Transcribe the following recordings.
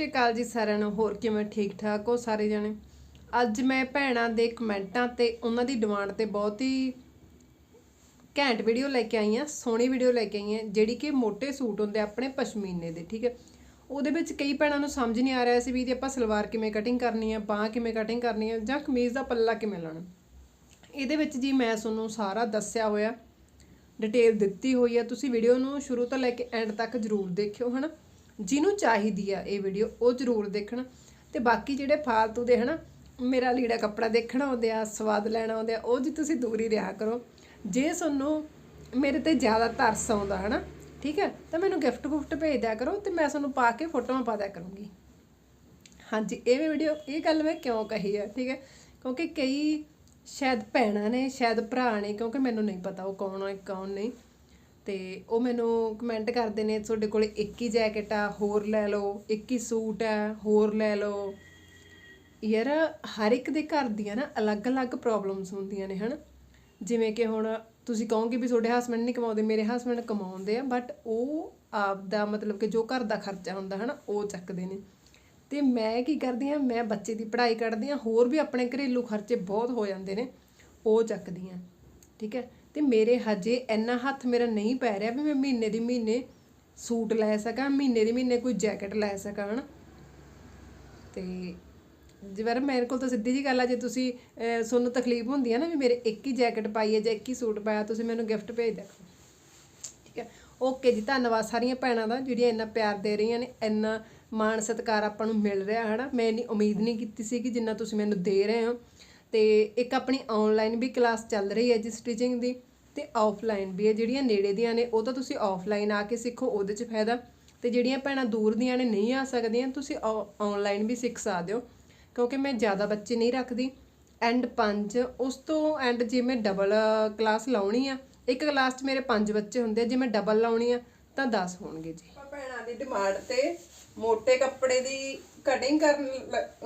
ਸ਼੍ਰੀ ਅਕਾਲ ਜੀ ਸਾਰਿਆਂ ਨੂੰ, ਹੋਰ ਕਿਵੇਂ ਠੀਕ ਠਾਕ ਹੋ ਸਾਰੇ ਜਣੇ? ਅੱਜ ਮੈਂ ਭੈਣਾਂ ਦੇ ਕਮੈਂਟਾਂ ਤੇ ਉਹਨਾਂ ਦੀ ਡਿਮਾਂਡ ਤੇ ਬਹੁਤ ਹੀ ਘੈਂਟ ਵੀਡੀਓ ਲੈ ਕੇ ਆਈ ਹਾਂ, ਸੋਹਣੀ ਵੀਡੀਓ ਲੈ ਕੇ ਆਈ ਹਾਂ, ਜਿਹੜੀ ਕਿ ਮੋٹے ਸੂਟ ਹੁੰਦੇ ਆਪਣੇ ਪਸ਼ਮੀਨੇ ਦੇ, ਠੀਕ ਹੈ? ਉਹਦੇ ਵਿੱਚ ਕਈ ਭੈਣਾਂ ਨੂੰ ਸਮਝ ਨਹੀਂ ਆ ਰਿਹਾ ਸੀ ਵੀ ਇਹਦੀ ਆਪਾਂ ਸਲਵਾਰ ਕਿਵੇਂ ਕਟਿੰਗ ਕਰਨੀ ਹੈ ਬਾਹ ਕਿਵੇਂ ਕਟਿੰਗ ਕਰਨੀ ਹੈ ਜਾਂ ਕਮੀਜ਼ ਦਾ ਪੱਲਾ ਕਿਵੇਂ ਲਾਉਣਾ। ਇਹਦੇ ਵਿੱਚ ਜੀ ਮੈਂ ਤੁਹਾਨੂੰ ਸਾਰਾ ਦੱਸਿਆ ਹੋਇਆ, ਡਿਟੇਲ ਦਿੱਤੀ ਹੋਈ ਹੈ ਤੁਸੀਂ ਵੀਡੀਓ ਨੂੰ ਸ਼ੁਰੂ ਤੋਂ ਲੈ ਕੇ ਐਂਡ ਤੱਕ ਜ਼ਰੂਰ ਦੇਖਿਓ, ਹਨਾ? ਜਿਹਨੂੰ ਚਾਹੀਦੀ ਆ ਇਹ ਵੀਡੀਓ ਉਹ ਜ਼ਰੂਰ ਦੇਖਣ। ਤੇ ਬਾਕੀ ਜਿਹੜੇ ਫਾਲਤੂ ਦੇ ਹਨਾ, ਮੇਰਾ ਲੀੜਾ ਕੱਪੜਾ ਦੇਖਣਾ ਆਉਂਦੇ ਆ, ਸਵਾਦ ਲੈਣਾ ਆਉਂਦੇ ਆ, ਉਹ ਜੀ ਤੁਸੀਂ ਦੂਰ ਹੀ ਰਿਹਾ ਕਰੋ। ਜੇ ਤੁਹਾਨੂੰ ਮੇਰੇ ਤੇ ਜ਼ਿਆਦਾ ਤਰਸ ਆਉਂਦਾ ਹਨਾ, ਠੀਕ ਹੈ, ਤਾਂ ਮੈਨੂੰ ਗਿਫਟ ਗੁਫਟ ਭੇਜ ਦਿਆ ਕਰੋ ਤੇ ਮੈਂ ਤੁਹਾਨੂੰ ਪਾ ਕੇ ਫੋਟੋਆਂ ਪਾ ਦਿਆ ਕਰੂੰਗੀ। ਹਾਂਜੀ, ਇਹ ਵੀਡੀਓ ਇਹ ਗੱਲ ਮੈਂ ਕਿਉਂ ਕਹੀ ਹੈ ਠੀਕ ਹੈ? ਕਿਉਂਕਿ ਕਈ ਸ਼ਾਇਦ ਭੈਣਾਂ ਨੇ, ਸ਼ਾਇਦ ਭਰਾ ਨੇ, ਕਿਉਂਕਿ ਮੈਨੂੰ ਨਹੀਂ ਪਤਾ ਉਹ ਕੌਣ ਹੈ ਕੌਣ ਨਹੀਂ। ਤੇ ਉਹ ਮੈਨੂੰ ਕਮੈਂਟ ਕਰਦੇ ਨੇ, ਤੁਹਾਡੇ ਕੋਲ ਇੱਕ ਹੀ ਜੈਕਟ ਆ, ਹੋਰ ਲੈ ਲਓ, ਇੱਕ ਹੀ ਸੂਟ ਆ, ਹੋਰ ਲੈ ਲਓ। ਯਾਰ, ਹਰ ਇੱਕ ਦੇ ਘਰ ਦੀਆਂ ਨਾ ਅਲੱਗ-ਅਲੱਗ ਪ੍ਰੋਬਲਮਸ ਹੁੰਦੀਆਂ ਨੇ, ਹਨ? ਜਿਵੇਂ ਕਿ ਹੁਣ ਤੁਸੀਂ ਕਹੋਗੇ ਵੀ ਤੁਹਾਡੇ ਹਸਬੰਡ ਨਹੀਂ ਕਮਾਉਂਦੇ, ਮੇਰੇ ਹਸਬੰਡ ਕਮਾਉਂਦੇ ਆ ਬਟ ਉਹ ਆਪ ਦਾ ਮਤਲਬ ਕਿ ਜੋ ਘਰ ਦਾ ਖਰਚਾ ਹੁੰਦਾ, ਹਨਾ, ਉਹ ਚੱਕਦੇ ਨੇ। ਤੇ ਮੈਂ ਕੀ ਕਰਦੀ ਆ, ਮੈਂ ਬੱਚੇ ਦੀ ਪੜ੍ਹਾਈ ਕੱਢਦੀ ਆ, ਹੋਰ ਵੀ ਆਪਣੇ ਘਰੇਲੂ ਖਰਚੇ ਬਹੁਤ ਹੋ ਜਾਂਦੇ ਨੇ, ਉਹ ਚੱਕਦੀ ਆ, ਠੀਕ ਹੈ? ਤੇ ਮੇਰੇ ਹਜੇ ਇੰਨਾ ਹੱਥ ਮੇਰਾ ਨਹੀਂ ਪੈ ਰਿਹਾ ਵੀ ਮੈਂ ਮਹੀਨੇ ਦੀ ਮਹੀਨੇ ਸੂਟ ਲੈ ਸਕਾਂ, ਮਹੀਨੇ ਦੀ ਮਹੀਨੇ ਕੋਈ ਜੈਕਟ ਲੈ ਸਕਾਂ, ਹਨਾ? ਤੇ ਜਿਵੇਂ ਮੇਰੇ ਕੋਲ ਤਾਂ ਸਿੱਧੀ ਜੀ ਗੱਲ ਆ, ਜੇ ਤੁਸੀਂ ਤੁਹਾਨੂੰ ਤਕਲੀਫ ਹੁੰਦੀ ਹੈ ਨਾ ਵੀ ਮੇਰੇ ਇੱਕ ਹੀ ਜੈਕਟ ਪਾਈ ਹੈ ਜਾਂ ਇੱਕ ਹੀ ਸੂਟ ਪਾਇਆ, ਤੁਸੀਂ ਮੈਨੂੰ ਗਿਫਟ ਭੇਜ ਦੇਖੋ ਠੀਕ ਹੈ ਓਕੇ ਜੀ, ਧੰਨਵਾਦ ਸਾਰੀਆਂ ਭੈਣਾਂ ਦਾ, ਜਿਹੜੀਆਂ ਇੰਨਾ ਪਿਆਰ ਦੇ ਰਹੀਆਂ ਨੇ, ਇੰਨਾ ਮਾਣ ਸਤਿਕਾਰ ਆਪਾਂ ਨੂੰ ਮਿਲ ਰਿਹਾ ਹੈ ਨਾ ਮੈਂ ਇੰਨੀ ਉਮੀਦ ਨਹੀਂ ਕੀਤੀ ਸੀ ਕਿ ਜਿੰਨਾ ਤੁਸੀਂ ਮੈਨੂੰ ਦੇ ਰਹੇ ਹੋ। ਤੇ ਇੱਕ ਆਪਣੀ ਆਨਲਾਈਨ ਵੀ ਕਲਾਸ ਚੱਲ ਰਹੀ ਹੈ ਜੀ ਸਟਿਚਿੰਗ ਦੀ ਤੇ ਆਫਲਾਈਨ ਵੀ ਹੈ। ਜਿਹੜੀਆਂ ਨੇੜੇ ਦੀਆਂ ਨੇ, ਉਹ ਤਾਂ ਤੁਸੀਂ ਆਫਲਾਈਨ ਆ ਕੇ ਸਿੱਖੋ, ਉਹਦੇ 'ਚ ਫਾਇਦਾ। ਤੇ ਜਿਹੜੀਆਂ ਭੈਣਾਂ ਦੂਰ ਦੀਆਂ ਨੇ, ਨਹੀਂ ਆ ਸਕਦੀਆਂ, ਤੁਸੀਂ ਆਨਲਾਈਨ ਵੀ ਸਿੱਖ ਸਕਦੇ ਹੋ। ਕਿਉਂਕਿ ਮੈਂ ਜ਼ਿਆਦਾ ਬੱਚੇ ਨਹੀਂ ਰੱਖਦੀ। ਐਂਡ 5 ਉਸ ਤੋਂ ਐਂਡ ਜੇ ਮੈਂ ਡਬਲ ਕਲਾਸ ਲਾਉਣੀ ਆ, ਇੱਕ ਕਲਾਸ 'ਚ ਮੇਰੇ 5 ਬੱਚੇ ਹੁੰਦੇ ਆ, ਜੇ ਮੈਂ ਡਬਲ ਲਾਉਣੀ ਆ, ਤਾਂ 10 ਹੋਣਗੇ ਜੀ। ਭੈਣਾਂ ਦੀ ਡਿਮਾਂਡ ਤੇ ਮੋٹے ਕੱਪੜੇ ਦੀ ਕਟਿੰਗ ਕਰਨ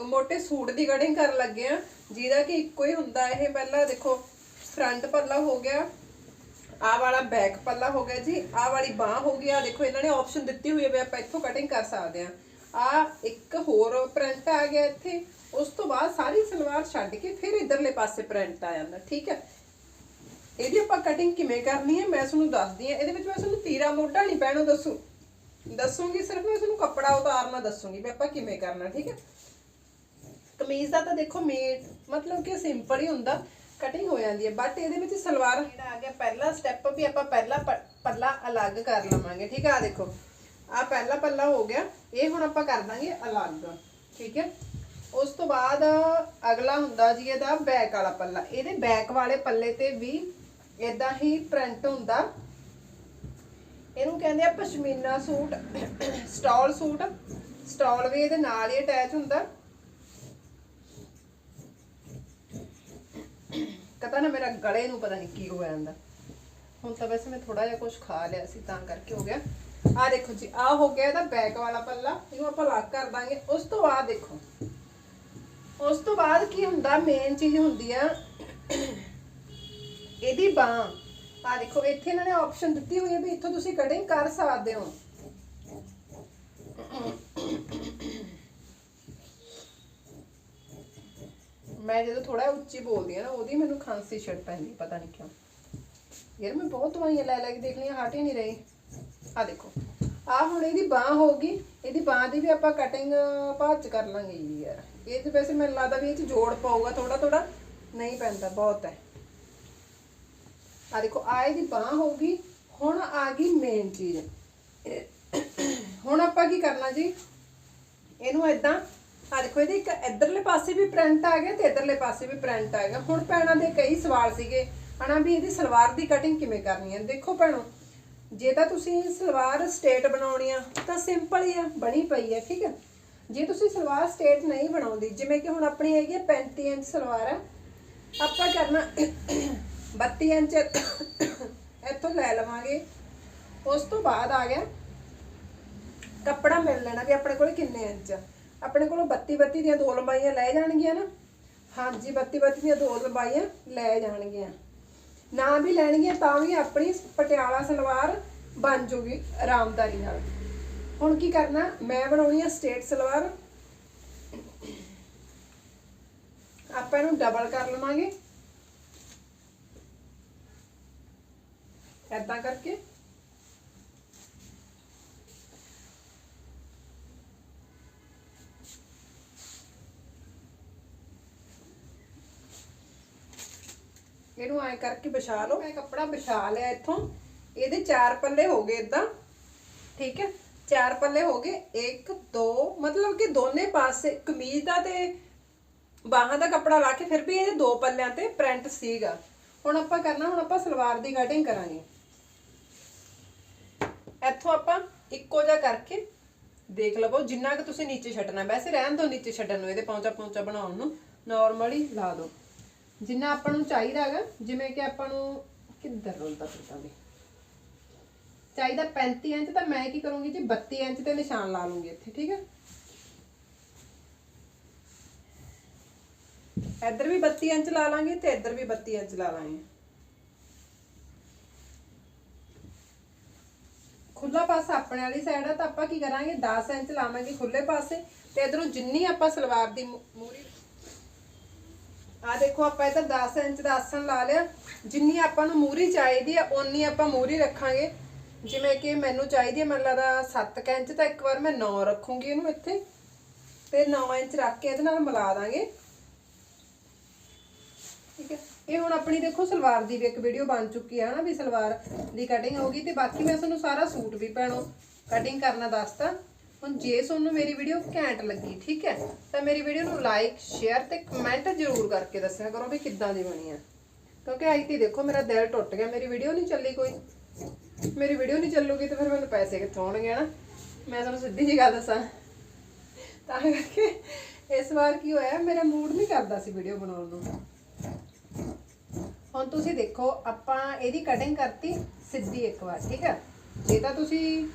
ਮੋٹے ਸੂਟ ਦੀ ਕਟਿੰਗ ਕਰਨ ਲੱਗੇ ਆ। ਜਿਹਦਾ ਕਿ ਇੱਕੋ ਹੀ ਹੁੰਦਾ ਇਹ ਪਹਿਲਾਂ ਦੇਖੋ ਫਰੰਟ ਪੱਲਾ ਹੋ ਗਿਆ ਆ ਵਾਲਾ ਬੈਕ ਪੱਲਾ ਹੋ ਗਿਆ ਜੀ ਆ ਵਾਲੀ ਬਾਹ ਹੋ ਗਈ ਆ ਦੇਖੋ ਇਹਨਾਂ ਨੇ ਆਪਸ਼ਨ ਦਿੱਤੀ ਹੋਈ ਹੈ ਆਪਾਂ ਇੱਥੋਂ ਕਟਿੰਗ ਕਰ ਸਕਦੇ ਆ ਆ ਇੱਕ ਹੋਰ ਪ੍ਰਿੰਟ ਆ ਗਿਆ ਇੱਥੇ, ਉਸ ਤੋਂ ਬਾਅਦ ਸਾਰੀ ਸਲਵਾਰ ਛੱਡ ਕੇ ਫਿਰ ਇਧਰਲੇ ਪਾਸੇ ਪ੍ਰਿੰਟ ਆ ਜਾਂਦਾ, ਠੀਕ ਹੈ? ਇਹਦੀ ਆਪਾਂ ਕਟਿੰਗ ਕਿਵੇਂ ਕਰਨੀ ਹੈ? ਮੈਂ ਤੁਹਾਨੂੰ ਦੱਸਦੀ ਆ ਇਹਦੇ ਵਿੱਚ ਮੈਂ ਤੁਹਾਨੂੰ ਤੀਰਾ ਮੋਢਾ ਨਹੀਂ ਪਹਿਣੋ ਦੱਸੂ। ਦੱਸੂਗੀ ਸਿਰਫ ਮੈਂ ਤੁਹਾਨੂੰ ਕੱਪੜਾ ਉਤਾਰਨਾ ਦੱਸੂਗੀ ਵੀ ਆਪਾਂ ਕਿਵੇਂ ਕਰਨਾ, ਠੀਕ ਹੈ? ਕਮੀਜ਼ ਦਾ ਤਾਂ ਦੇਖੋ ਮੇਟ ਮਤਲਬ ਕਿ ਸਿੰਪਲ ਹੀ ਹੁੰਦਾ ਕਟਿੰਗ ਹੋ ਜਾਂਦੀ ਹੈ ਬਟ ਇਹਦੇ ਵਿੱਚ ਸਲਵਾਰ ਜਿਹੜਾ ਆ ਗਿਆ, ਪਹਿਲਾ ਸਟੈਪ ਵੀ ਆਪਾਂ ਪਹਿਲਾ ਪੱਲਾ ਅਲੱਗ ਕਰ ਲਵਾਂਗੇ, ਠੀਕ ਆ ਦੇਖੋ ਆ ਪਹਿਲਾ ਪੱਲਾ ਹੋ ਗਿਆ, ਇਹ ਹੁਣ ਆਪਾਂ ਕਰ ਦਾਂਗੇ ਅਲੱਗ, ਠੀਕ ਹੈ? ਉਸ ਤੋਂ ਬਾਅਦ ਅਗਲਾ ਹੁੰਦਾ ਜੀ ਇਹਦਾ ਬੈਕ ਵਾਲਾ ਪੱਲਾ, ਇਹਦੇ ਬੈਕ ਵਾਲੇ ਪੱਲੇ ਤੇ ਵੀ ਇਦਾਂ ਹੀ ਪ੍ਰਿੰਟ ਹੁੰਦਾ ਇਹਨੂੰ ਕਹਿੰਦੇ ਆ pashmina suit, stole suit. Stole ਵੀ ਇਹਦੇ ਨਾਲ ਹੀ ਅਟੈਚ ਹੁੰਦਾ। ਕਹਤਾ ਨਾ ਮੇਰਾ ਗਲੇ ਨੂੰ ਪਤਾ ਨਹੀਂ ਕੀ ਹੋ ਜਾਂਦਾ। ਹੁਣ ਤਾਂ ਵੈਸੇ ਮੈਂ ਥੋੜਾ ਜਿਹਾ ਕੁਝ ਖਾ ਲਿਆ ਸੀ, ਤਾਂ ਕਰਕੇ ਹੋ ਗਿਆ। ਆ ਦੇਖੋ ਜੀ ਆ ਹੋ ਗਿਆ ਇਹਦਾ ਬੈਕ ਵਾਲਾ ਪੱਲਾ। ਇਹਨੂੰ ਆਪਾਂ ਲੱਗ ਕਰ ਦਾਂਗੇ। ਉਸ ਤੋਂ ਬਾਅਦ ਦੇਖੋ। ਉਸ ਤੋਂ ਬਾਅਦ ਕੀ ਹੁੰਦਾ ਮੇਨ ਚੀਜ਼ ਹੁੰਦੀ ਆ, ਇਹਦੀ ਬਾਹ। ਆ ਦੇਖੋ, ਇੱਥੇ ਇਹਨਾਂ ਨੇ ਆਪਸ਼ਨ ਦਿੱਤੀ ਹੋਈ ਹੈ ਵੀ ਇੱਥੋਂ ਤੁਸੀਂ ਕਟਿੰਗ ਕਰ ਸਕਦੇ ਹੋ। ਮੈਂ ਜਦੋਂ ਥੋੜਾ ਉੱਚੀ ਬੋਲਦੀ ਆ ਨਾ, ਉਹਦੀ ਮੈਨੂੰ ਖਾਂਸੀ ਛੱਡ ਪੈਂਦੀ, ਪਤਾ ਨਹੀਂ ਕਿਉਂ। ਯਾਰ ਮੈਂ ਬਹੁਤ ਦਵਾਈਆਂ ਲੈ ਲੈ ਕੇ ਦੇਖ ਲਈਆਂ, ਹਟ ਹੀ ਨਹੀਂ ਰਹੀ। ਆ ਦੇਖੋ ਆ ਹੁਣ ਇਹਦੀ ਬਾਹ ਹੋਗੀ ਇਹਦੀ ਬਾਹ ਦੀ ਵੀ ਆਪਾਂ ਕਟਿੰਗ ਬਾਅਦ ਚ ਕਰ ਲਾਂਗੇ ਜੀ ਯਾਰ। ਇਹ ਤੇ ਵੈਸੇ ਮੈਨੂੰ ਲੱਗਦਾ ਵੀ ਇਹ ਚ ਜੋੜ ਪਾਊਗਾ ਥੋੜਾ ਥੋੜਾ ਨਹੀਂ ਪੈਂਦਾ, ਬਹੁਤ ਹੈ। ਆ ਦੇਖੋ ਆ ਇਹਦੀ ਬਾਹ ਹੋਗੀ ਹੁਣ ਆ ਗਈ ਮੇਨ ਚੀਜ਼। ਹੁਣ ਆਪਾਂ ਕੀ ਕਰਨਾ ਜੀ? ਇਹਨੂੰ ਇਦਾਂ ਆ ਦੇਖੋ, ਇਹਦੇ ਇੱਕ ਇਧਰਲੇ ਪਾਸੇ ਵੀ ਪ੍ਰਿੰਟ ਆ ਗਿਆ ਤੇ ਇਧਰਲੇ ਪਾਸੇ ਵੀ ਪ੍ਰਿੰਟ ਆ ਗਿਆ। ਹੁਣ ਭੈਣਾਂ ਦੇ ਕਈ ਸਵਾਲ ਸੀਗੇ। ਹਨਾ ਵੀ ਇਹਦੀ ਸਲਵਾਰ ਦੀ ਕਟਿੰਗ ਕਿਵੇਂ ਕਰਨੀ ਹੈ ਦੇਖੋ ਭੈਣੋ, ਜੇ ਤਾਂ ਤੁਸੀਂ ਸਲਵਾਰ ਸਟੇਟ ਬਣਾਉਣੀ ਆ, ਤਾਂ ਸਿੰਪਲ ਹੀ ਆ, ਬਣੀ ਪਈ ਹੈ ਠੀਕ ਹੈ ਜੇ ਤੁਸੀਂ ਸਲਵਾਰ ਸਟੇਟ ਨਹੀਂ ਬਣਾਉਂਦੀ, ਜਿਵੇਂ ਕਿ ਹੁਣ ਆਪਣੀ ਹੈਗੀ ਹੈ 35 ਇੰਚ ਸਲਵਾਰ ਆ, ਆਪਾਂ ਕਰਨਾ 32 ਇੰਚ ਇੱਥੋਂ ਲੈ ਲਵਾਂਗੇ। ਉਸ ਤੋਂ ਬਾਅਦ ਆ ਗਿਆ ਕੱਪੜਾ ਮਿਲ ਲੈਣਾ ਵੀ ਆਪਣੇ ਕੋਲ ਕਿੰਨੇ ਇੰਚ ਆਪਣੇ ਕੋਲ 32 32 ਦੀਆਂ ਦੋ ਲੰਬਾਈਆਂ ਲੈ ਜਾਣਗੀਆਂ ਨਾ। ਹਾਂਜੀ 32 32 ਦੀਆਂ ਦੋ ਲੰਬਾਈਆਂ ਲੈ ਜਾਣਗੀਆਂ। ਨਾ ਵੀ ਲੈਣਗੀਆਂ ਤਾਂ ਵੀ ਆਪਣੀ ਪਟਿਆਲਾ ਸਲਵਾਰ ਬਣ ਜੂਗੀ ਆਰਾਮਦਾਰੀ ਨਾਲ। ਹੁਣ ਕੀ ਕਰਨਾ, ਮੈਂ ਬਣਾਉਣੀ ਆ ਸਟੇਟ ਸਲਵਾਰ। ਆਪਾਂ ਇਹਨੂੰ ਡਬਲ ਕਰ ਲਵਾਂਗੇ। ਏਦਾਂ ਕਰਕੇ। ਇਹਨੂੰ ਐ ਕਰਕੇ ਵਿਛਾ ਲਓ। ਮੈਂ ਕੱਪੜਾ ਵਿਛਾ ਲਿਆ ਇੱਥੋਂ। ਇਹਦੇ ਚਾਰ ਪੱਲੇ ਹੋ ਗਏ ਇਦਾਂ ਠੀਕ ਹੈ? ਚਾਰ ਪੱਲੇ ਹੋ ਗਏ। 1 2 ਮਤਲਬ ਕਿ ਦੋਨੇ ਪਾਸੇ ਕਮੀਜ਼ ਦਾ ਤੇ ਬਾਹਾਂ ਦਾ ਕੱਪੜਾ ਲਾ ਕੇ ਫਿਰ ਵੀ ਇਹਦੇ ਦੋ ਪੱਲਿਆਂ ਤੇ ਪ੍ਰਿੰਟ ਸੀਗਾ। ਹੁਣ ਆਪਾਂ ਕਰਨਾ, ਹੁਣ ਆਪਾਂ ਸਲਵਾਰ ਦੀ ਕਟਿੰਗ ਕਰਾਂਗੇ। ਇੱਥੋਂ ਆਪਾਂ ਇੱਕੋ ਜਿਹਾ ਕਰਕੇ ਦੇਖ ਲਵੋ, ਜਿੰਨਾ ਕਿ ਤੁਸੀਂ ਨੀਚੇ ਛੱਡਣਾ। ਵੈਸੇ ਰਹਿਣ ਦਿਓ ਨੀਚੇ ਛੱਡਣ ਨੂੰ, ਇਹਦੇ ਪੌਂਚਾ ਪੌਂਚਾ ਬਣਾਉਣ ਨੂੰ ਨਾਰਮਲੀ ਲਾ ਦਿਓ। ਜਿੰਨਾ ਆਪਾਂ ਨੂੰ ਚਾਹੀਦਾ ਹੈਗਾ, ਜਿਵੇਂ ਕਿ ਆਪਾਂ ਨੂੰ ਕਿੱਧਰ ਰੁਲਦਾ ਫਿਰਦਾ ਵੀ ਚਾਹੀਦਾ 35 ਇੰਚ ਤਾਂ ਮੈਂ ਕੀ ਕਰੂੰਗੀ ਜੀ 32 ਇੰਚ ਤੇ ਨਿਸ਼ਾਨ ਲਾ ਲੂੰਗੀ ਇੱਥੇ, ਠੀਕ ਹੈ? ਇੱਧਰ ਵੀ 32 ਇੰਚ ਲਾ ਲਾਂਗੇ ਤੇ ਇੱਧਰ ਵੀ 32 ਇੰਚ ਲਾ ਲਾਂਗੇ। ਖੁੱਲਾ ਪਾਸਾ ਆਪਣੇ ਵਾਲੀ ਸਾਈਡ ਆ, ਤਾਂ ਆਪਾਂ ਕੀ ਕਰਾਂਗੇ? 10 ਇੰਚ ਲਾਵਾਂਗੇ ਖੁੱਲੇ ਪਾਸੇ ਤੇ ਇਧਰੋਂ ਜਿੰਨੀ ਆਪਾਂ ਸਲਵਾਰ ਦੀ ਮੂਰੀ ਆ ਦੇਖੋ, ਆਪਾਂ ਇੱਧਰ 10 ਇੰਚ ਦਾ ਆਸਣ ਲਾ ਲਿਆ। ਜਿੰਨੀ ਆਪਾਂ ਨੂੰ ਮੂਰੀ ਚਾਹੀਦੀ ਆ, ਓਨੀ ਆਪਾਂ ਮੂਰੀ ਰੱਖਾਂਗੇ। ਜਿਵੇਂ ਕਿ ਮੈਨੂੰ ਚਾਹੀਦੀ ਹੈ ਮੈਨੂੰ ਲੱਗਦਾ 7 ਇੰਚ, ਤਾਂ ਇੱਕ ਵਾਰ ਮੈਂ 9 ਰੱਖੂੰਗੀ ਇਹਨੂੰ ਇੱਥੇ। ਤੇ 9 ਇੰਚ ਰੱਖ ਕੇ ਇਹਦੇ ਨਾਲ ਮਿਲਾ ਦਾਂਗੇ। ਠੀਕ ਹੈ। ਇਹ ਹੁਣ ਆਪਣੀ ਦੇਖੋ ਸਲਵਾਰ ਦੀ ਵੀ ਇੱਕ ਵੀਡੀਓ ਬਣ ਚੁੱਕੀ ਹੈ ਨਾ ਵੀ ਸਲਵਾਰ ਦੀ ਕਟਿੰਗ ਹੋ ਗਈ ਤੇ ਬਾਕੀ ਮੈਂ ਤੁਹਾਨੂੰ ਸਾਰਾ ਸੂਟ ਵੀ ਭੈਣੋ ਕਟਿੰਗ ਕਰਨਾ ਦੱਸਤਾ। ਹੁਣ ਜੇ ਤੁਹਾਨੂੰ ਮੇਰੀ ਵੀਡੀਓ ਘੈਂਟ ਲੱਗੀ, ਠੀਕ ਹੈ, ਤਾਂ ਮੇਰੀ ਵੀਡੀਓ ਨੂੰ ਲਾਈਕ ਸ਼ੇਅਰ ਤੇ ਕਮੈਂਟ ਜ਼ਰੂਰ ਕਰਕੇ ਦੱਸਿਆ ਕਰੋ ਵੀ ਕਿੱਦਾਂ ਦੀ ਬਣੀ ਆ। ਕਿਉਂਕਿ ਅੱਜ ਤੀ ਦੇਖੋ ਮੇਰਾ ਦਿਲ ਟੁੱਟ ਗਿਆ, ਮੇਰੀ ਵੀਡੀਓ ਨਹੀਂ ਚੱਲੀ ਕੋਈ। ਮੇਰੀ ਵੀਡੀਓ ਨਹੀਂ ਚੱਲੂਗੀ ਤੇ ਫਿਰ ਮੈਨੂੰ ਪੈਸੇ ਕਿੱਥੋਂ ਆਉਣਗੇ ਨਾ ਮੈਂ ਤੁਹਾਨੂੰ ਸਿੱਧੀ ਜੀ ਗੱਲ ਦੱਸਾਂ। ਤਾਂ ਕਰਕੇ ਇਸ ਵਾਰ ਕੀ ਹੋਇਆ, ਮੇਰਾ ਮੂਡ ਨਹੀਂ ਕਰਦਾ ਸੀ ਵੀਡੀਓ ਬਣਾਉਣ ਨੂੰ। ਹੁਣ ਤੁਸੀਂ ਦੇਖੋ, ਆਪਾਂ ਇਹਦੀ ਕਟਿੰਗ ਕਰਤੀ ਸਿੱਧੀ ਇੱਕ ਵਾਰ, ਠੀਕ ਹੈ? ਜੇ ਤਾਂ ਤੁਸੀਂ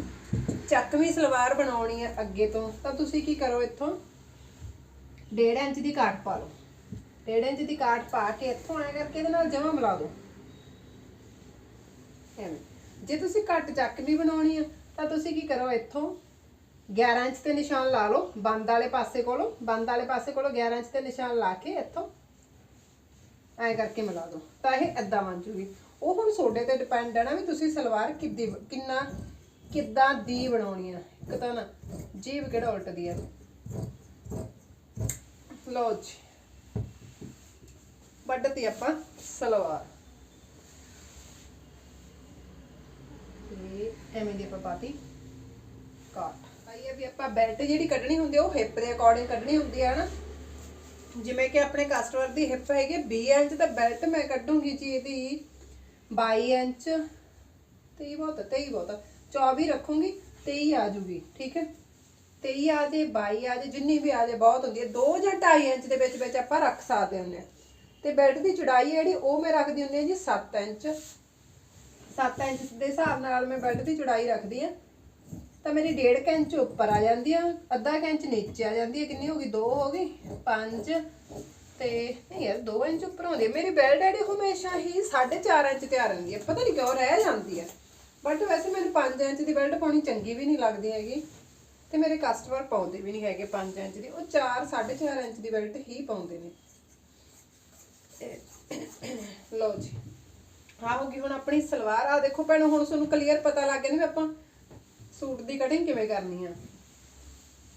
ਚੱਕਵੀਂ ਸਲਵਾਰ ਬਣਾਉਣੀ ਹੈ ਅੱਗੇ ਤੋਂ, ਤਾਂ ਤੁਸੀਂ ਕੀ ਕਰੋ ਇੱਥੋਂ? 1.5 ਇੰਚ ਦੀ ਕਾਟ ਪਾ ਲਓ। 1.5 ਇੰਚ ਦੀ ਕਾਟ ਪਾ ਕੇ ਇੱਥੋਂ ਐ ਕਰਕੇ ਇਹਦੇ ਨਾਲ ਜਮਾ ਮਿਲਾ ਦਿਓ। ਐਵੇਂ। ਜੇ ਤੁਸੀਂ ਕੱਟ ਚੱਕਵੀਂ ਬਣਾਉਣੀ ਆ ਤਾਂ ਤੁਸੀਂ ਕੀ ਕਰੋ ਇੱਥੋਂ? 11 ਇੰਚ ਤੇ ਨਿਸ਼ਾਨ ਲਾ ਲਓ, ਬੰਦ ਵਾਲੇ ਪਾਸੇ ਕੋਲੋਂ, ਬੰਦ ਵਾਲੇ ਪਾਸੇ ਕੋਲੋਂ 11 ਇੰਚ ਤੇ ਨਿਸ਼ਾਨ ਲਾ ਕੇ ਇੱਥੋਂ ਐ ਕਰਕੇ ਮਿਲਾ ਦੋ। ਤਾਂ ਇਹ ਐਦਾਂ ਬਣ ਜੂਗੀ। ਉਹ ਹੁਣ ਤੁਹਾਡੇ ਤੇ ਡਿਪੈਂਡ ਹੈ ਨਾ ਵੀ ਤੁਸੀਂ ਸਲਵਾਰ ਕਿੱਦੀ ਕਿੰਨਾ, ਕਿੱਦਾਂ ਦੀ ਬਣਾਉਣੀ ਆ। ਇੱਕ ਤਾਂ ਨਾ ਜੀਵ ਕਿਹੜਾ ਉਲਟਦੀ ਆ। ਲਓ ਜੀ। ਵੱਡਤੀ ਆਪਾਂ ਸਲਵਾਰ। ਤੇ ਐਵੇਂ ਦੀ ਆਪਾਂ ਪਾਤੀ ਕਾਟ। ਆਈਏ ਵੀ ਆਪਾਂ ਬੈਲਟ ਜਿਹੜੀ ਕੱਢਣੀ ਹੁੰਦੀ ਆ, ਉਹ ਹਿੱਪ ਦੇ ਅਕੋਰਡਿੰਗ ਕੱਢਣੀ ਹੁੰਦੀ ਆ ਨਾ ਜਿਵੇਂ ਕਿ ਆਪਣੇ ਕਸਟਮਰ ਦੀ ਹਿੱਪ ਹੈਗੀ 20 ਇੰਚ ਦਾ ਬੈਲਟ ਮੈਂ ਕੱਢੂੰਗੀ ਜੀ ਇਹਦੀ 22 ਇੰਚ 23 ਬਹੁਤ 23 ਬਹੁਤ 24 ਰੱਖੂੰਗੀ 23 ਆ ਜੂਗੀ, ਠੀਕ ਹੈ? 23 ਆ ਜੇ 22 ਆ ਜੇ, ਜਿੰਨੀ ਵੀ ਆ ਜੇ, ਬਹੁਤ ਹੁੰਦੀ ਹੈ। 2 ਜਾਂ 2.5 ਇੰਚ ਦੇ ਵਿੱਚ ਵਿੱਚ ਆਪਾਂ ਰੱਖ ਸਕਦੇ ਹੁੰਦੇ ਆ। ਤੇ ਬੈਲਟ ਦੀ ਚੌੜਾਈ ਜਿਹੜੀ, ਉਹ ਮੈਂ ਰੱਖਦੀ ਹੁੰਦੀ ਹਾਂ ਜੀ 7 ਇੰਚ। 7 ਇੰਚ ਦੇ ਹਿਸਾਬ ਨਾਲ ਮੈਂ ਬੈਲਟ ਦੀ ਚੌੜਾਈ ਰੱਖਦੀ ਆ ਤਾਂ ਮੇਰੀ ਡੇਢ ਇੰਚ ਉੱਪਰ ਆ ਜਾਂਦੀ ਆ, ਅੱਧਾ ਕੁ ਇੰਚ ਨੀਚੇ ਆ ਜਾਂਦੀ ਹੈ ਕਿੰਨੀ ਹੋ ਗਈ? 2 ਹੋ ਗਈ? 5 ਤੇ ਨਹੀਂ ਯਾਰ 2 ਇੰਚ ਉੱਪਰ ਆਉਂਦੀ ਹੈ ਮੇਰੀ ਬੈਲਟ ਜਿਹੜੀ ਹਮੇਸ਼ਾ ਹੀ 4.5 ਇੰਚ ਤਿਆਰ ਰਹਿੰਦੀ ਹੈ ਪਤਾ ਨਹੀਂ ਕਿਉਂ ਰਹਿ ਜਾਂਦੀ ਹੈ ਬਟ ਵੈਸੇ ਮੈਨੂੰ 5 ਇੰਚ ਦੀ ਬੈਲਟ ਪਾਉਣੀ ਚੰਗੀ ਵੀ ਨਹੀਂ ਲੱਗਦੀ ਹੈਗੀ। ਤੇ ਮੇਰੇ ਕਸਟਮਰ ਪਾਉਂਦੇ ਵੀ ਨਹੀਂ ਹੈਗੇ 5 ਇੰਚ ਦੀ। ਉਹ 4 4.5 ਇੰਚ ਦੀ ਬੈਲਟ ਹੀ ਪਾਉਂਦੇ ਨੇ। ਇਹ ਲਓ ਜੀ। ਆ ਹੋ ਗਈ ਹੁਣ ਆਪਣੀ ਸਲਵਾਰ। ਆ ਦੇਖੋ ਭੈਣੋ, ਹੁਣ ਤੁਹਾਨੂੰ ਕਲੀਅਰ ਪਤਾ ਲੱਗ ਗਿਆ ਨਾ ਆਪਾਂ ਸੂਟ ਦੀ ਕਟਿੰਗ ਕਿਵੇਂ ਕਰਨੀ ਆ?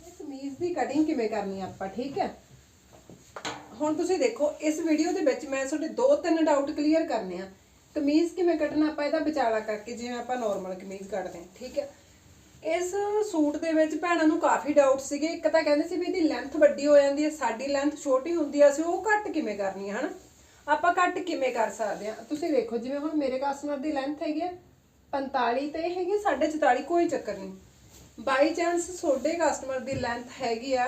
ਇਹ ਕਮੀਜ਼ ਦੀ ਕਟਿੰਗ ਕਿਵੇਂ ਕਰਨੀ ਆ ਆਪਾਂ, ਠੀਕ ਹੈ? ਹੁਣ ਤੁਸੀਂ ਦੇਖੋ, ਇਸ ਵੀਡੀਓ ਦੇ ਵਿੱਚ ਮੈਂ ਤੁਹਾਡੇ ਦੋ ਤਿੰਨ ਡਾਊਟ ਕਲੀਅਰ ਕਰਨੇ ਆ। ਕਮੀਜ਼ ਕਿਵੇਂ ਕੱਟਣਾ ਆਪਾਂ ਇਹਦਾ ਵਿਚਾਲਾ ਕਰਕੇ, ਜਿਵੇਂ ਆਪਾਂ ਨਾਰਮਲ ਕਮੀਜ਼ ਕੱਟਦੇ ਹਾਂ, ਠੀਕ ਹੈ? ਇਸ ਸੂਟ ਦੇ ਵਿੱਚ ਭੈਣਾਂ ਨੂੰ ਕਾਫੀ ਡਾਊਟ ਸੀਗੇ। ਇੱਕ ਤਾਂ ਕਹਿੰਦੇ ਸੀ ਵੀ ਇਹਦੀ ਲੈਂਥ ਵੱਡੀ ਹੋ ਜਾਂਦੀ ਹੈ, ਸਾਡੀ ਲੈਂਥ ਛੋਟੀ ਹੁੰਦੀ ਆ, ਅਸੀਂ ਉਹ ਕੱਟ ਕਿਵੇਂ ਕਰਨੀ ਹੈ ਹਨਾ? ਆਪਾਂ ਕੱਟ ਕਿਵੇਂ ਕਰ ਸਕਦੇ ਆ? ਤੁਸੀਂ ਦੇਖੋ ਜਿਵੇਂ ਹੁਣ ਮੇਰੇ ਕਸਟਮਰ ਦੀ ਲੈਂਥ ਹੈਗੀ ਹੈ 45 ਤੇ ਇਹ ਹੈਗੀ 44 ਕੋਈ ਚੱਕਰ ਨਹੀਂ। ਬਾਈ ਚਾਂਸ ਤੁਹਾਡੇ ਕਸਟਮਰ ਦੀ ਲੈਂਥ ਹੈਗੀ ਆ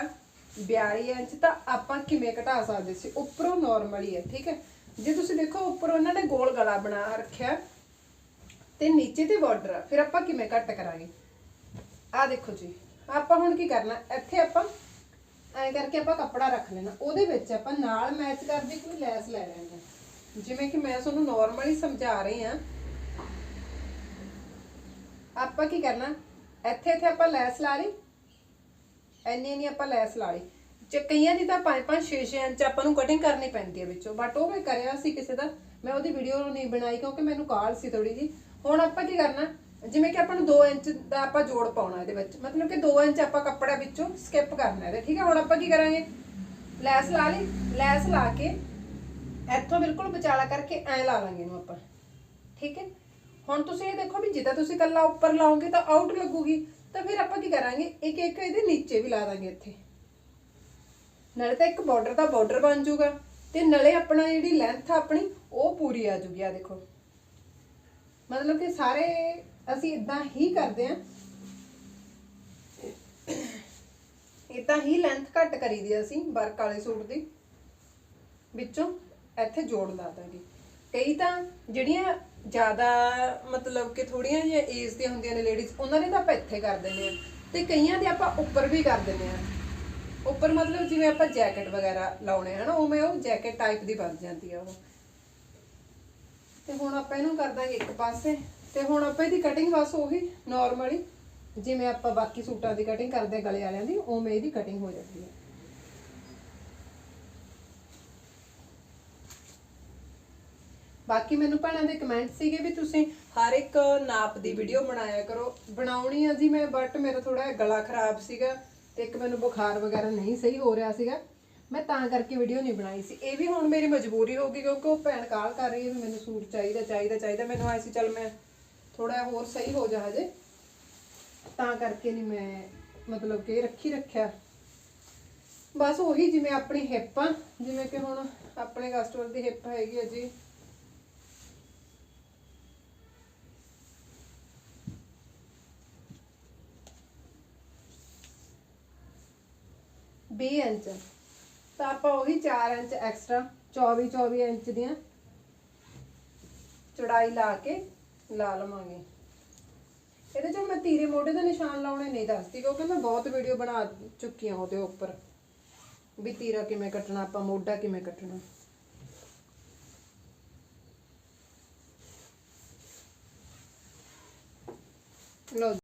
42 ਇੰਚ, ਤਾਂ ਆਪਾਂ ਕਿਵੇਂ ਘਟਾ ਸਕਦੇ ਸੀ? ਉੱਪਰੋਂ ਨਾਰਮਲੀ ਹੈ, ਠੀਕ ਹੈ? ਜੇ ਤੁਸੀਂ ਦੇਖੋ, ਉੱਪਰੋਂ ਉਹਨਾਂ ਨੇ ਗੋਲ ਗਲਾ ਬਣਾ ਰੱਖਿਆ ਤੇ ਨੀਚੇ ਤੇ ਬਾਰਡਰ ਆ, ਫਿਰ ਆਪਾਂ ਕਿਵੇਂ ਘੱਟ ਕਰਾਂਗੇ? ਆ ਦੇਖੋ ਜੀ, ਆਪਾਂ ਹੁਣ ਕੀ ਕਰਨਾ? ਇੱਥੇ ਆਪਾਂ ਐਂ ਕਰਕੇ ਆਪਾਂ ਕੱਪੜਾ ਰੱਖ ਲੈਣਾ। ਉਹਦੇ ਵਿੱਚ ਆਪਾਂ ਨਾਲ ਮੈਚ ਕਰਦੀ ਕੋਈ ਲੈਸ ਲੈ ਲੈਣੀ ਆ। ਜਿਵੇਂ ਕਿ ਮੈਂ ਤੁਹਾਨੂੰ ਨਾਰਮਲੀ ਸਮਝਾ ਰਹੀ ਹਾਂ ਆਪਾਂ ਕੀ ਕਰਨਾ? ਇੱਥੇ ਇੱਥੇ ਆਪਾਂ ਲੈਸ ਲਾ ਲਈ। ਐਨੀ ਨਹੀਂ ਆਪਾਂ ਲੈਸ ਲਾ ਲਈ। ਜੇ ਕਈਆਂ ਦੀ ਤਾਂ 5 5 6 6 ਇੰਚ ਆਪਾਂ ਨੂੰ ਕਟਿੰਗ ਕਰਨੀ ਪੈਂਦੀ ਹੈ ਵਿੱਚੋਂ। ਬਟ ਉਹ ਮੈਂ ਕਰਿਆ ਸੀ ਕਿਸੇ ਦਾ। ਮੈਂ ਉਹਦੀ ਵੀਡੀਓ ਨਹੀਂ ਬਣਾਈ ਕਿਉਂਕਿ ਮੈਨੂੰ ਕਾਲ ਸੀ ਥੋੜੀ ਜੀ ਹੁਣ ਆਪਾਂ ਕੀ ਕਰਨਾ? ਜਿਵੇਂ ਕਿ ਆਪਾਂ ਨੂੰ 2 ਇੰਚ ਦਾ ਆਪਾਂ ਜੋੜ ਪਾਉਣਾ ਇਹਦੇ ਵਿੱਚ। ਮਤਲਬ ਕਿ 2 ਇੰਚ ਆਪਾਂ ਕੱਪੜਾ ਵਿੱਚੋਂ ਸਕਿਪ ਕਰਨਾ ਇਹਦੇ। ਠੀਕ ਹੈ, ਹੁਣ ਆਪਾਂ ਕੀ ਕਰਾਂਗੇ? ਲੈਸ ਲਾ ਲਈ। ਲੈਸ ਲਾ ਕੇ ਇੱਥੋਂ ਬਿਲਕੁਲ ਵਿਚਾਲਾ ਕਰਕੇ ਐ ਲਾ ਲਾਂਗੇ ਇਹਨੂੰ ਆਪਾਂ। ਠੀਕ ਹੈ? ਹੁਣ ਤੁਸੀਂ ਇਹ ਦੇਖੋ ਵੀ ਜਿੱਦਾਂ ਤੁਸੀਂ ਕੱਲਾ ਉੱਪਰ ਲਾਓਗੇ ਤਾਂ ਆਊਟ ਲੱਗੂਗੀ, ਤਾਂ ਫਿਰ ਆਪਾਂ ਕੀ ਕਰਾਂਗੇ? ਇੱਕ ਇੱਕ ਇਹਦੇ ਨੀਚੇ ਵੀ ਲਾ ਦਾਂਗੇ ਇੱਥੇ। ਨਾਲੇ ਤਾਂ ਇੱਕ ਬਾਰਡਰ ਦਾ ਬਾਰਡਰ ਬਣ ਜਾਊਗਾ, ਤੇ ਨਾਲੇ ਆਪਣਾ ਜਿਹੜੀ ਲੈਂਥ ਆ ਆਪਣੀ, ਉਹ ਪੂਰੀ ਆ ਜੂਗੀ ਆ ਦੇਖੋ। ਮਤਲਬ ਕਿ ਸਾਰੇ ਅਸੀਂ ਇਦਾਂ ਹੀ ਕਰਦੇ ਆਂ ਇਦਾਂ ਹੀ ਲੈਂਥ ਘੱਟ ਕਰੀਦੀ ਆ ਅਸੀਂ ਵਰਕ ਵਾਲੇ ਸੂਟ ਦੀ। ਵਿੱਚੋਂ ਇੱਥੇ ਜੋੜ ਲਾ ਦਾਂਗੇ। ਕਈ ਤਾਂ ਜਿਹੜੀਆਂ ਜ਼ਿਆਦਾ ਮਤਲਬ ਕਿ ਥੋੜੀਆਂ ਜਿਹੀਆਂ ਏਜ ਦੀਆਂ ਹੁੰਦੀਆਂ ਨੇ ਲੇਡੀਜ਼ ਉਹਨਾਂ ਦੇ ਤਾਂ ਆਪਾਂ ਇੱਥੇ ਕਰ ਦਿੰਦੇ ਆ ਤੇ ਕਈਆਂ ਦੇ ਆਪਾਂ ਉੱਪਰ ਵੀ ਕਰ ਦਿੰਦੇ ਆ ਉੱਪਰ ਮਤਲਬ ਜਿਵੇਂ ਆਪਾਂ ਜੈਕਟ ਵਗੈਰਾ ਲਾਉਣੇ ਹਨਾ ਉਵੇਂ ਉਹ ਜੈਕਟ ਟਾਈਪ ਦੀ ਬਣ ਜਾਂਦੀ ਆ ਉਹ। ਤੇ ਹੁਣ ਆਪਾਂ ਇਹਨੂੰ ਕਰ ਦਾਂਗੇ ਇੱਕ ਪਾਸੇ। ਤੇ ਹੁਣ ਆਪਾਂ ਇਹਦੀ ਕਟਿੰਗ ਬਸ ਉਹੀ ਨਾਰਮਲੀ ਜਿਵੇਂ ਆਪਾਂ ਬਾਕੀ ਸੂਟਾਂ ਦੀ ਕਟਿੰਗ ਕਰਦੇ ਆ ਗਲੇ ਵਾਲਿਆਂ ਦੀ, ਉਵੇਂ ਇਹਦੀ ਕਟਿੰਗ ਹੋ ਜਾਂਦੀ ਹੈ। ਬਾਕੀ ਮੈਨੂੰ ਭੈਣਾਂ ਦੇ ਕਮੈਂਟ ਸੀਗੇ ਵੀ ਤੁਸੀਂ ਹਰ ਇੱਕ ਨਾਪ ਦੀ ਵੀਡੀਓ ਬਣਾਇਆ ਕਰੋ। ਬਣਾਉਣੀ ਆ ਜੀ ਮੈਂ ਬਟ ਮੇਰਾ ਥੋੜਾ ਗਲਾ ਖਰਾਬ ਸੀਗਾ ਤੇ ਇੱਕ ਮੈਨੂੰ ਬੁਖਾਰ ਵਗੈਰਾ ਨਹੀਂ ਸਹੀ ਹੋ ਰਿਹਾ ਸੀਗਾ। ਮੈਂ ਤਾਂ ਕਰਕੇ ਵੀਡੀਓ ਨਹੀਂ ਬਣਾਈ ਸੀ। ਇਹ ਵੀ ਹੁਣ ਮੇਰੀ ਮਜਬੂਰੀ ਹੋ ਗਈ ਕਿਉਂਕਿ ਉਹ ਭੈਣ ਕਾਲ ਕਰ ਰਹੀ ਹੈ ਵੀ ਮੈਨੂੰ ਸੂਟ ਚਾਹੀਦਾ ਚਾਹੀਦਾ ਚਾਹੀਦਾ। ਮੈਨੂੰ ਆਈ ਸੀ, ਚੱਲ ਮੈਂ ਥੋੜਾ ਹੋਰ ਸਹੀ ਹੋ ਜਾ ਹਜੇ। ਤਾਂ ਕਰਕੇ ਨਹੀਂ ਮੈਂ ਮਤਲਬ ਕਿ ਰੱਖੀ ਰੱਖਿਆ। ਬਸ ਉਹੀ ਜਿਵੇਂ ਆਪਣੀ ਹਿੱਪ ਆ, ਜਿਵੇਂ ਕਿ ਹੁਣ ਆਪਣੇ ਕਸਟਮਰ ਦੀ ਹਿੱਪ ਹੈਗੀ ਹੈ ਜੀ। ਵੀਹ ਇੰਚ। ਤਾਂ ਆਪਾਂ ਉਹੀ 4 ਇੰਚ ਐਕਸਟਰਾ 24 24 ਇੰਚ ਦੀਆਂ ਚੌੜਾਈ ਲਾ ਕੇ ਲਾ ਲਵਾਂਗੇ। ਇਹਦੇ ਚ ਮੈਂ ਤੀਰੇ ਮੋਢੇ ਦੇ ਨਿਸ਼ਾਨ ਲਾਉਣੇ ਨਹੀਂ ਦੱਸਦੀ ਕਿਉਂਕਿ ਮੈਂ ਬਹੁਤ ਵੀਡੀਓ ਬਣਾ ਚੁੱਕੀ ਹਾਂ ਉਹਦੇ ਉੱਪਰ। ਵੀ ਤੀਰਾ ਕਿਵੇਂ ਕੱਟਣਾ, ਆਪਾਂ ਮੋਢਾ ਕਿਵੇਂ ਕੱਟਣਾ। ਲਓ